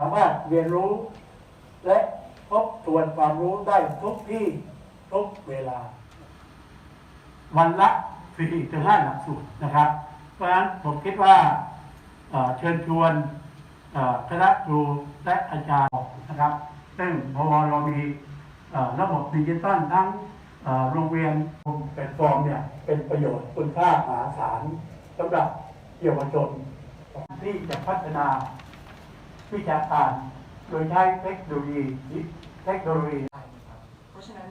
สามารถเรียนรู้ และทบทวนความรู้ได้ทุกที่ทุกเวลา วันละสี่ถึงห้าหลักสูตรนะครับ เพราะฉะนั้นผมคิดว่าเชิญชวนคณะครูและอาจารย์นะครับ ซึ่งพอเรามีระบบดิจิตอลทั้งโรงเรียนแพลตฟอร์มเนี่ยเป็นประโยชน์คุณค่ามหาศาลสำหรับเยาวชนที่จะพัฒนา วิชาการโดยใช้เทคโนโลยีเทคโนโลยีได้นะครับเพราะฉะนั้น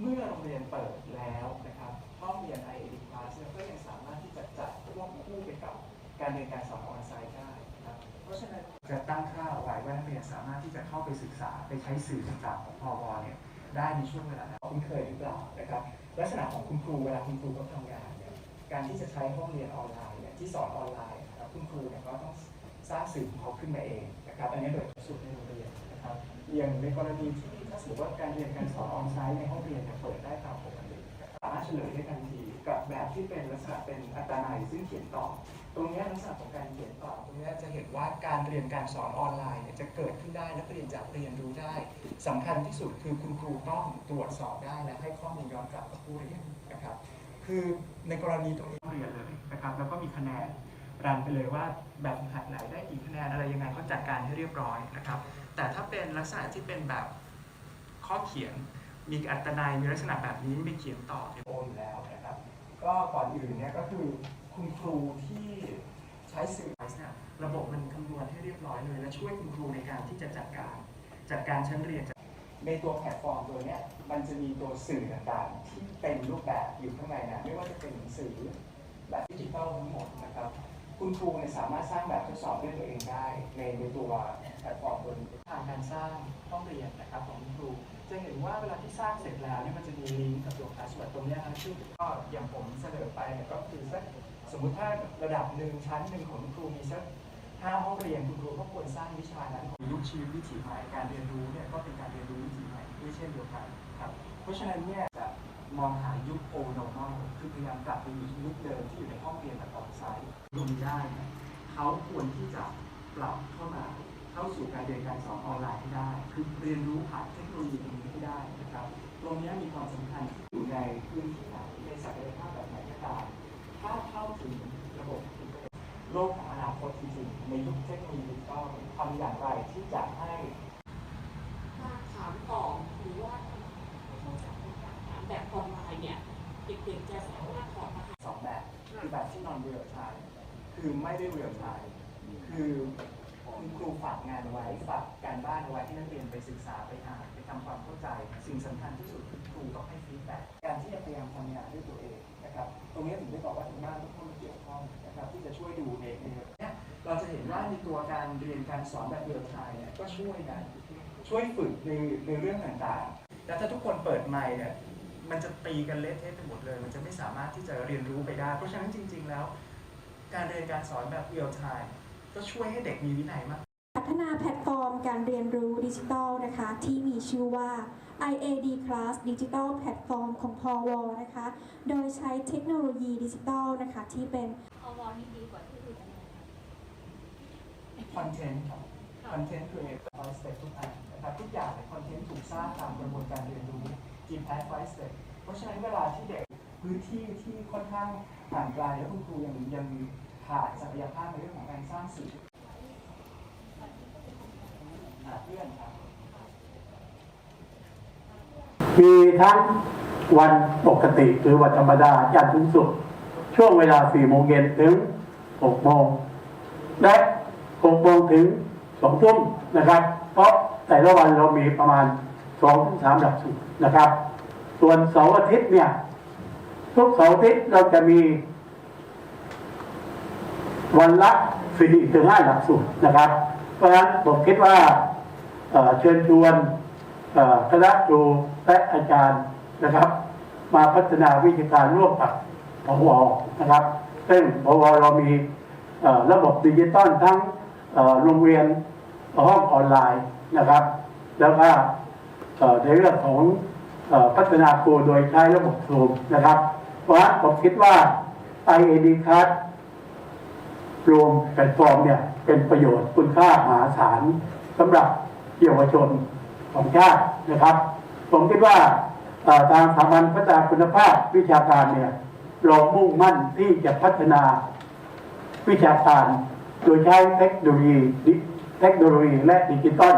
เมื่อโรงเรียนเปิดแล้วนะครับห้องเรียน IAD Class เนี่ยก็ยังสามารถที่จะจัดควบคู่ไปกับการเรียนการสอนออนไซต์ได้นะครับเพราะฉะนั้นจะตั้งค่าไว้ว่านักเรียนสามารถที่จะเข้าไปศึกษาไปใช้สื่อต่างๆของพอวเนี่ยได้ในช่วงเวลานั้นคุณเคยหรือเปล่านะครับลักษณะของคุณครูเวลาคุณครูเขาทำงานเนี่ยการที่จะใช้ห้องเรียนออนไลน์เนี่ยที่สอนออนไลน์นะครับคุณครูเนี่ยก็ต้องสร้างสื่อของเขาขึ้นมาเอง นะครับอันนี้โดยสุดในโรงเรียนนะครับอย่างในกรณีที่ถ้าสมมติว่าการเรียนการสอนออนไซต์ในห้องเรียนเนี่ยเปิดได้ตามปกติสามารถเฉลยได้ทันทีกับแบบที่เป็นลักษณะเป็นอัตราในซึ่งเขียนต่อ ตรงนี้ลักษณะของการเขียนต่อ ตรงนี้จะเห็นว่าการเรียนการสอนออนไลน์เนี่ยจะเกิดขึ้นได้นักเรียนจะเรียนรู้ได้สำคัญที่สุดคือคุณครูต้องตรวจสอบได้และให้ข้อมูลย้อนกลับกับผู้เรียนนะครับ คือในกรณีตรงนี้เรียนเลยนะครับแล้วก็มีคะแนน รันไปเลยว่าแบบฝึกหัดไหนได้กี่คะแนนอะไรยังไงก็จัดการให้เรียบร้อยนะครับ แต่ถ้าเป็นลักษณะที่เป็นแบบข้อเขียนมีอัตนายมีลักษณะแบบนี้ไม่เขียนต่อโอนอยู่แล้วนะครับก็ก่อนอื่นเนี่ยก็คือคุณครูที่ใช้สื่อเนี่ยระบบมันคำนวณให้เรียบร้อยเลย และช่วยคุณครูในการที่จะจัดการจัดการชั้นเรียนในตัวแพลตฟอร์มตัวเนี้ยมันจะมีตัวสื่อต่างๆที่เป็นรูปแบบอยู่ข้างในนะไม่ว่าจะเป็นหนังสือแบบดิจิตอลทั้งหมดนะครับ คุณครูเนี่ยสามารถสร้างแบบทดสอบด้วยตัวเองได้ ในในตัวแพลตฟอร์มตัวนี้ทางการสร้างห้องเรียนนะครับของคุณครู จะเห็นว่าเวลาที่สร้างเสร็จแล้วเนี่ยมันจะมีลิงก์กับตัวพาสเวิร์ดตรงนี้นะซึ่งก็อย่างผมเสนอไปเนี่ยก็คือสักสมมุติถ้าระดับหนึ่งชั้นหนึ่งของคุณครูมีสักห้าห้องเรียนคุณครูก็ควรสร้างวิชานั้นของยุคชีวิตวิถีใหม่การเรียนรู้เนี่ยก็เป็นการเรียนรู้วิถีใหม่ด้วยเช่นเดียวกันครับเพราะฉะนั้นเนี่ยจะมองหายุคโอโนมอลคือพยายามกลับไปยุคเดิมที่อยู่ในห้องเรียนแบบออนไซต์ รวมได้เนี่ยเขาควรที่จะปรับเข้ามาเข้าสู่การเรียนการสอนออนไลน์ให้ได้ คือเรียนรู้ผ่านเทคโนโลยีตรงนี้ให้ได้นะครับ ตรงนี้มีความสำคัญอยู่ในพื้นที่ไหนในศักยภาพแบบไหนก็ตามถ้าเข้าถึงระบบโลกของอนาคตจริงๆในยุคเทคโนโลยีดิจิตอลทำอย่างไรที่จะให้ ถ้าถามต่อหรือว่าถามแบบออนไลน์เนี่ยเด็กๆจะสามารถถอดรหัส สองแบบคือแบบที่นอนเรียลไทม์ คือไม่ได้เรียลไทม์คือคุณครูฝากงานไว้ฝากการบ้านเอาไว้ให้นักเรียนไปศึกษาไปอ่านไปทำความเข้าใจ สิ่งสำคัญที่สุดคือครูต้องให้ฟีดแบ็กการที่จะพยายามทำงานด้วยตัวเองนะครับตรงนี้ถึงได้บอกว่าทุกบ้านต้องเข้ามาเกี่ยวข้องนะครับที่จะช่วยดูในในเนี่ยเราจะเห็นว่าในตัวการเรียนการสอนแบบเรียลไทม์เนี่ยก็ช่วยนช่วยฝึกในในเรื่องต่างๆ แล้วถ้าทุกคนเปิดไมค์เนี่ยมันจะตีกันเละเทะไปหมดเลย มันจะไม่สามารถที่จะเรียนรู้ไปได้ เพราะฉะนั้นจริง ๆ แล้ว การเรียนการสอนแบบเรียลไทม์ก็ช่วยให้เด็กมีวินัยมาก พัฒนาแพลตฟอร์มการเรียนรู้ดิจิทัลนะคะ ที่มีชื่อว่า IAD Class Digital Platform ของพอวนะคะ โดยใช้เทคโนโลยีดิจิทัลนะคะ ที่เป็นอวนี่ดีกว่าที่อื่นยังไงคะ คอนเทนต์ครับคอนเทนต์ครีเอทไฟสเต็ปทุกอันนะครับทุกอย่างในคอนเทนต์ถูกสร้างตามกระบวนการเรียนรู้จีแพทไฟสเต็ปเพราะฉะนั้นเวลาที่เด็ก พื้นที่ที่ค่อนข้างห่างไกลแล้วคุณครูยังยังขาดศักยภาพในเรื่องของการสร้างสื่อเพื่อนครับมีทั้งวันปกติหรือวันธรรมดาจันทร์ถึงศุกร์ช่วงเวลา4โมงเย็นถึง6โมงและ6โมงถึง2ทุ่มนะครับ เพราะแต่ละวันเรามีประมาณ2ถึง3หลักสูตรนะครับ ส่วนเสาร์อาทิตย์เนี่ย ทุกเสาร์อาทิตย์เราจะมี วันละ4ถึง5หลักสูตรนะครับ เพราะฉะนั้นผมคิดว่าเชิญชวนคณะครูและอาจารย์นะครับ มาพัฒนาวิชาการร่วมกับพวนะครับ ซึ่งพวเรามีระบบดิจิตอลทั้งโรงเรียนห้องออนไลน์นะครับ แล้วก็ในเรื่องของ พัฒนาครูโดยใช้ระบบซูมนะครับ เพราะฉะนั้นผมคิดว่า IAD Card รวมแพลตฟอร์มเนี่ยเป็นประโยชน์คุณค่ามหาศาลสำหรับเยาวชนของชาตินะครับ ผมคิดว่าทางสถาบันพัฒนาคุณภาพวิชาการเนี่ยเรามุ่งมั่นที่จะพัฒนาวิชาการโดยใช้เทคโนโลยีเทคโนโลยีและดิจิตอล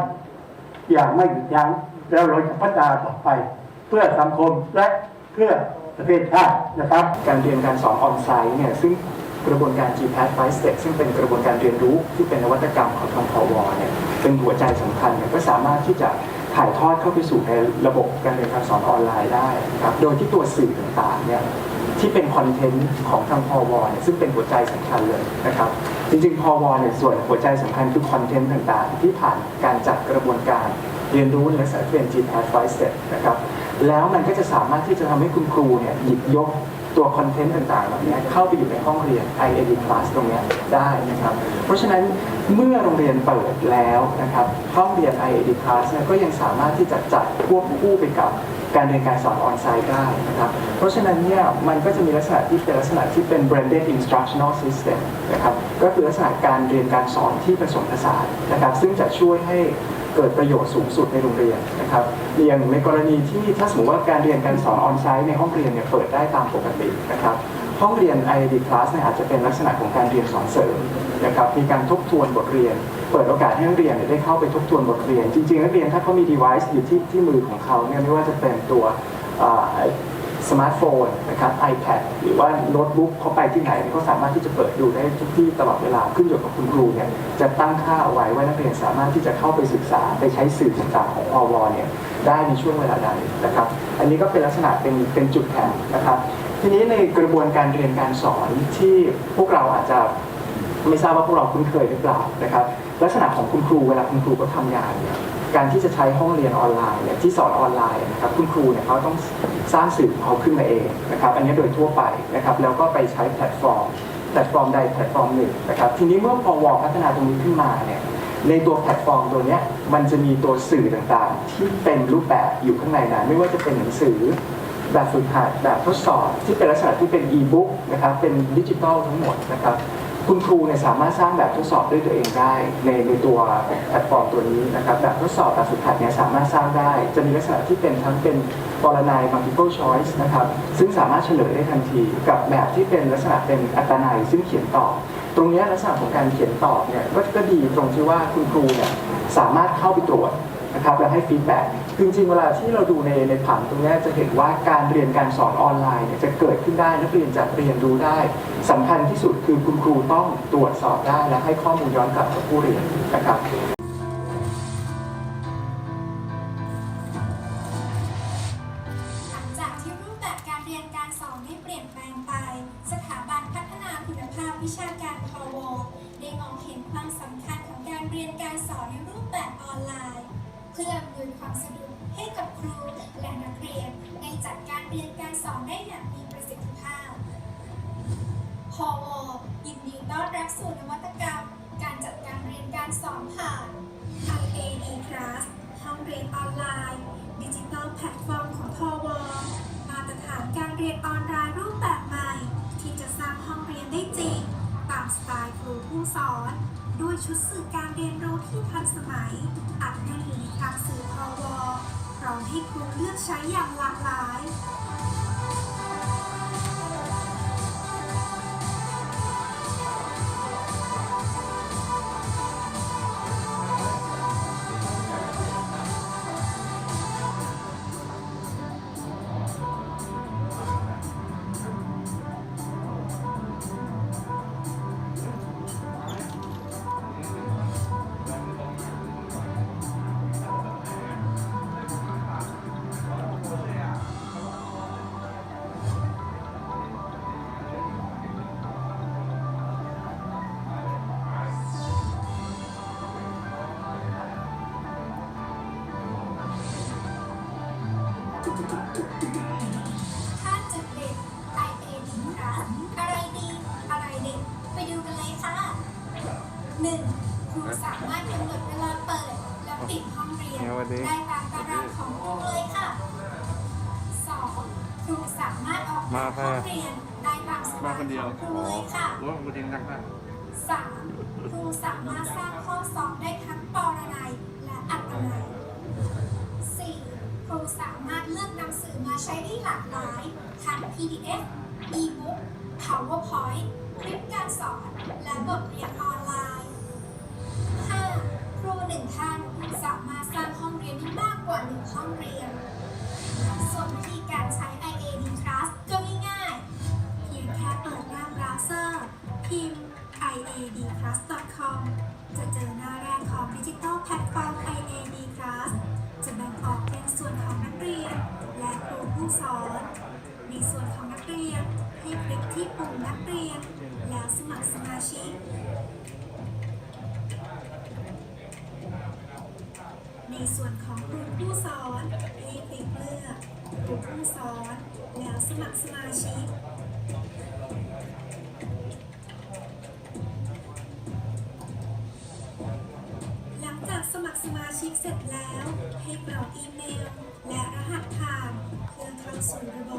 อย่างไม่หยุดยั้งแล้วเราจะพัฒนาต่อไป เพื่อสังคมและเพื่อประเทศชาตินะครับ การเรียนการสอนออนไซต์เนี่ยซึ่งกระบวนการ GPAT 5 Step ซึ่งเป็นกระบวนการเรียนรู้ที่เป็นนวัตกรรมของทางพวเนี่ยเป็นหัวใจสำคัญเนี่ยก็สามารถที่จะถ่ายทอดเข้าไปสู่ในระบบการเรียนการสอนออนไลน์ได้นะครับโดยที่ตัวสื่อต่างๆเนี่ยที่เป็นคอนเทนต์ของทางพวเนี่ยซึ่งเป็นหัวใจสำคัญเลยนะครับ จริงๆพวเนี่ยส่วนหัวใจสำคัญคือคอนเทนต์ต่างๆ ที่ผ่านการจัดกระบวนการเรียนรู้ในลักษณะที่เป็น GPAT 5 Step นะครับ แล้วมันก็จะสามารถที่จะทำให้คุณครูเนี่ยหยิบยกตัวคอนเทนต์ต่างๆเหล่านี้เข้าไปอยู่ในห้องเรียน IAD class ตรงเนี้ยได้นะครับ เพราะฉะนั้นเมื่อโรงเรียนเปิดแล้วนะครับห้องเรียน IAD class เนี่ยก็ยังสามารถที่จะจัดควบคู่ไปกับการเรียนการสอนออนไซต์ได้นะครับ เพราะฉะนั้นเนี่ยมันก็จะมีลักษณะที่เป็นลักษณะที่เป็น blended instructional system นะครับ ก็คือลักษณะการเรียนการสอนที่ผสมผสานนะครับ ซึ่งจะช่วยให้ เกิดประโยชน์สูงสุดในโรงเรียนนะครับอย่างในกรณีที่ถ้าสมมติว่าการเรียนการสอนออนไลน์ในห้องเรียนเนี่ยเปิดได้ตามปกตินะครับ ห้องเรียน IED class เนี่ยอาจจะเป็นลักษณะของการเรียนสอนเสริมนะครับมีการทบทวนบทเรียน เปิดโอกาสให้นักเรียนได้เข้าไปทบทวนบทเรียน จริงๆนักเรียนถ้าเขามี device อยู่ที่ที่มือของเขาเนี่ยไม่ว่าจะเป็นตัว สมาร์ทโฟนนะครับ iPad หรือว่าโน้ตบุ๊กเขาไปที่ไหนเขาสามารถที่จะเปิดดูได้ทุกที่ตลอดเวลาขึ้นอยู่กับคุณครูเนี่ยจะตั้งค่าเอาไว้ว่านักเรียนสามารถที่จะเข้าไปศึกษาไปใช้สื่อต่างๆของอวเนี่ยได้ในช่วงเวลาใดนะครับ อันนี้ก็เป็นลักษณะเป็นเป็นจุดแข็งนะครับ ทีนี้ในกระบวนการเรียนการสอนที่พวกเราอาจจะไม่ทราบว่าพวกเราคุ้นเคยหรือเปล่านะครับ ลักษณะของคุณครูเวลาคุณครูก็ทำงานเนี่ย การที่จะใช้ห้องเรียนออนไลน์เนี่ยที่สอนออนไลน์นะครับคุณครูเนี่ยเขาต้องสร้างสื่อของเขาขึ้นมาเองนะครับอันนี้โดยทั่วไปนะครับแล้วก็ไปใช้แพลตฟอร์มแพลตฟอร์มใดแพลตฟอร์มหนึ่งนะครับทีนี้เมื่อพอวพัฒนาตรงนี้ขึ้นมาเนี่ยในตัวแพลตฟอร์มตัวนี้มันจะมีตัวสื่อต่างๆ ที่เป็นรูปแบบอยู่ข้างในนั้นไม่ว่าจะเป็นหนังสือแบบฝึกหัดแบบทดสอบที่เป็นลักษณะที่เป็นอีบุ๊กนะครับเป็นดิจิตอลทั้งหมดนะครับ คุณครูเนี่ยสามารถสร้างแบบทดสอบด้วยตัวเองได้ ในในตัวแพลตฟอร์มตัวนี้นะครับแบบทดสอบแบบฝึกหัดเนี่ยสามารถสร้างได้ จะมีลักษณะที่เป็นทั้งเป็นปรนัย multiple choice นะครับซึ่งสามารถเฉลยได้ทันทีกับแบบที่เป็นลักษณะเป็นอัตนัยซึ่งเขียนตอบตรงนี้ลักษณะของการเขียนตอบเนี่ยก็ก็ดีตรงที่ว่าคุณครูเนี่ยสามารถเข้าไปตรวจ นะครับและให้ฟีดแบ็กจริงๆเวลาที่เราดูในในผังตรงนี้จะเห็นว่าการเรียนการสอนออนไลน์เนี่ยจะเกิดขึ้นได้นักเรียนจะเรียนรู้ได้สำคัญที่สุดคือคุณครูต้องตรวจสอบได้และให้ข้อมูลย้อนกลับกับผู้เรียนนะครับหลังจากที่รูปแบบการเรียนการสอนได้เปลี่ยนแปลงไปสถาบันพัฒนาคุณภาพวิชาการพวได้มองเห็นความสำคัญของการเรียนการสอนในรูปแบบออนไลน์ พื่ออำนวยความสะดวกให้กับครูและนักเรียน ในจัดการเรียนการสอนได้อย่างมีประสิทธิภาพพวยินดีต้อนรับสู่นวัตกรรม การจัดการเรียนการสอนผ่าน IAD Class ห้องเรียนออนไลน์ ดิจิตอลแพลตฟอร์มของพวมาตรฐานการเรียนออนไลน์รูปแบบใหม่ ที่จะสร้างห้องเรียนได้จริง ตามสไตล์ครูผู้สอน ด้วยชุดสื่อการเรียนรู้ที่ทันสมัย อัดแน่นอยู่ในทางสื่อพวพร้อมให้ครูเลือกใช้อย่างหลากหลาย ครูสามารถกำหนดเวลาเปิดและปิดห้องเรียนได้ตามตารางของครูเลยค่ะสองครูสามารถออกมาห้องเรียนได้ตามสบยขครูเลยค่ะรถมันยวงดังมากสามครูสามารถสร้างข้อสอบได้ทั้งปรนัยและอัตนัยสี่ครูสามารถเลือกนำสื่อมาใช้ได้หลากหลายทั้ง PDF e-book PowerPoint คลิปการสอนและบทเรียนออนไลน์ หนึ่งท่านสามารถสร้างห้องเรียนได้มากกว่าหนึ่งห้องเรียน ส่วนวิธีการใช้ IAD Class ก็ง่ายๆเพียงแค่เปิดหน้าเบราว์เซอร์พิมพ์ iadclass.com จะเจอหน้าแรกของดิจิ t a ลแพลตฟอร์ม IAD Class จะแบ่งออกเป็นส่วนของนักเรียน และครูผู้สอน ในส่วนของนักเรียนให้คลิกที่ปุ่มนักเรียน แล้วสมัครสมาชิก ในส่วนของกลุ่มผู้สอนให้คลิกเลือกกลุ่มผู้สอนแล้วสมัครสมาชิกหลังจากสมัครสมาชิกเสร็จแล้ว ให้กรอกอีเมล และรหัสผ่านเพื่อทางส่วนระบบ